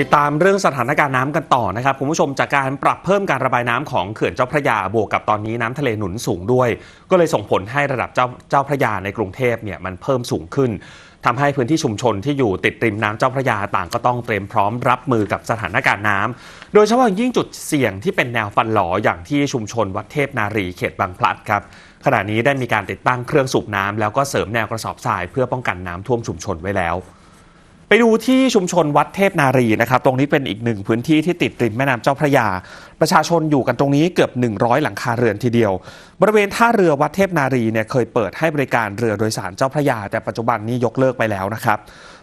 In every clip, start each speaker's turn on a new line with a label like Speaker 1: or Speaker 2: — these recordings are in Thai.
Speaker 1: ติดตามเรื่องสถานการณ์น้ำกันต่อนะครับคุณผู้ชมจากการปรับเพิ่มการระบายน้ำของเขื่อนเจ้าพระยาบวกกับตอนนี้น้ำทะเลหนุนสูงด้วย ก็เลยส่งผลให้ระดับเจ้าเจ้าพระยาในกรุงเทพเนี่ยมันเพิ่มสูงขึ้นทำให้พื้นที่ชุมชนที่อยู่ติดริมน้ำเจ้าพระยาต่างก็ต้องเตรียมพร้อมรับมือกับสถานการณ์น้ำโดยเฉพาะอย่างยิ่งจุดเสี่ยงที่เป็นแนวฟันหลออย่างที่ชุมชนวัดเทพนารีเขตบางพลัดครับขณะนี้ได้มีการติดตั้งเครื่องสูบน้ำแล้วก็เสริมแนวกระสอบทรายเพื่อป้องกันน้ำท่วมชุมชนไว้แล้ว ไปดูที่ชุมชนวัดเทพนารีนะครับ ตรงนี้เป็นอีกหนึ่งพื้นที่ที่ติดริมแม่น้ำเจ้าพระยา ประชาชนอยู่กันตรงนี้เกือบ 100 หลังคาเรือนทีเดียว บริเวณท่าเรือวัดเทพนารีเนี่ยเคยเปิดให้บริการเรือโดยสารเจ้าพระยา แต่ปัจจุบันนี้ยกเลิกไปแล้วนะครับ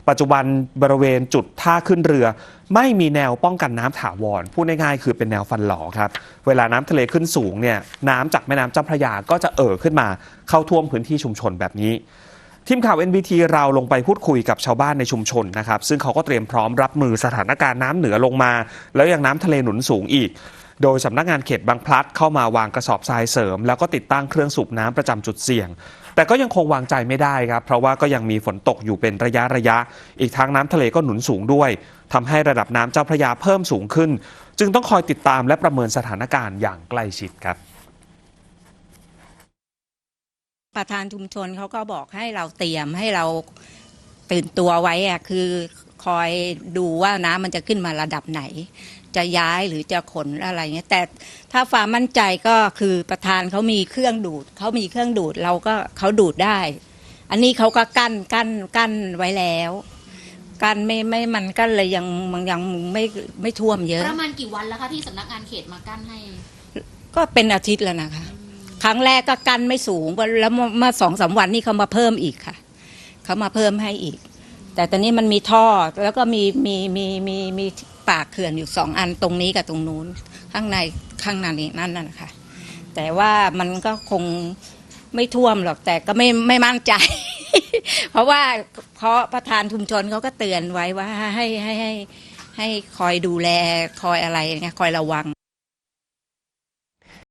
Speaker 1: ปัจจุบันบริเวณจุดท่าขึ้นเรือ ไม่มีแนวป้องกันน้ำถาวรพูดง่ายๆคือเป็นแนวฟันหลอครับเวลาน้ำทะเลขึ้นสูงเนี่ยน้ำจากแม่น้ำเจ้าพระยาก็จะเอ่อขึ้นมาเข้าท่วมพื้นที่ชุมชนแบบนี้ ทีมข่าว NBT เราลงไปพูดคุยกับชาวบ้านในชุมชนนะครับ ซึ่งเขาก็เตรียมพร้อมรับมือสถานการณ์น้ำเหนือลงมา แล้วยังน้ำทะเลหนุนสูงอีก โดยสำนักงานเขตบางพลัดเข้ามาวางกระสอบทรายเสริม แล้วก็ติดตั้งเครื่องสูบน้ำประจำจุดเสี่ยง แต่ก็ยังคงวางใจไม่ได้ครับ เพราะว่าก็ยังมีฝนตกอยู่เป็นระยะระยะ อีกทั้งน้ำทะเลก็หนุนสูงด้วยทำให้ระดับน้ำเจ้าพระยาเพิ่มสูงขึ้น จึงต้องคอยติดตามและประเมินสถานการณ์อย่างใกล้ชิดครับ
Speaker 2: ประธานชุมชนเขาก็บอกให้เราเตรียมให้เราตื่นตัวไว้อะคือคอยดูว่าน้ำมันจะขึ้นมาระดับไหน จะย้ายหรือจะขนอะไรเงี้ยแต่ถ้าความมั่นใจก็คือประธานเขามีเครื่องดูดเขามีเครื่องดูดเราก็เขาดูดได้ อันนี้เขาก็กั้นกั้นกั้นไว้แล้วกั้นไม่ไม่มันก็เลยยังมันยังไม่ไม่ท่วมเยอะ
Speaker 3: ประมาณกี่วันแล้วคะที่สำนักงานเขตมากั้นให้
Speaker 2: ก็เป็นอาทิตย์แล้วนะคะ ครั้งแรกก็กั้นไม่สูงแล้วเมื่อสองสามวันนี่เขามาเพิ่มอีกค่ะเขามาเพิ่มให้อีก แต่ตอนนี้มันมีท่อแล้วก็มีมีมีมีมีปากเขื่อนอยู่สองอันตรงนี้กับตรงนู้นข้างในข้างในนี้นั่นน่ะนะคะแต่ว่ามันก็คงไม่ท่วมหรอกแต่ก็ไม่ไม่มั่นใจ เพราะว่าเพราะประธานชุมชนเขาก็เตือนไว้ว่าให้ให้ให้ให้คอยดูแลคอยอะไรเงี้ยคอยระวัง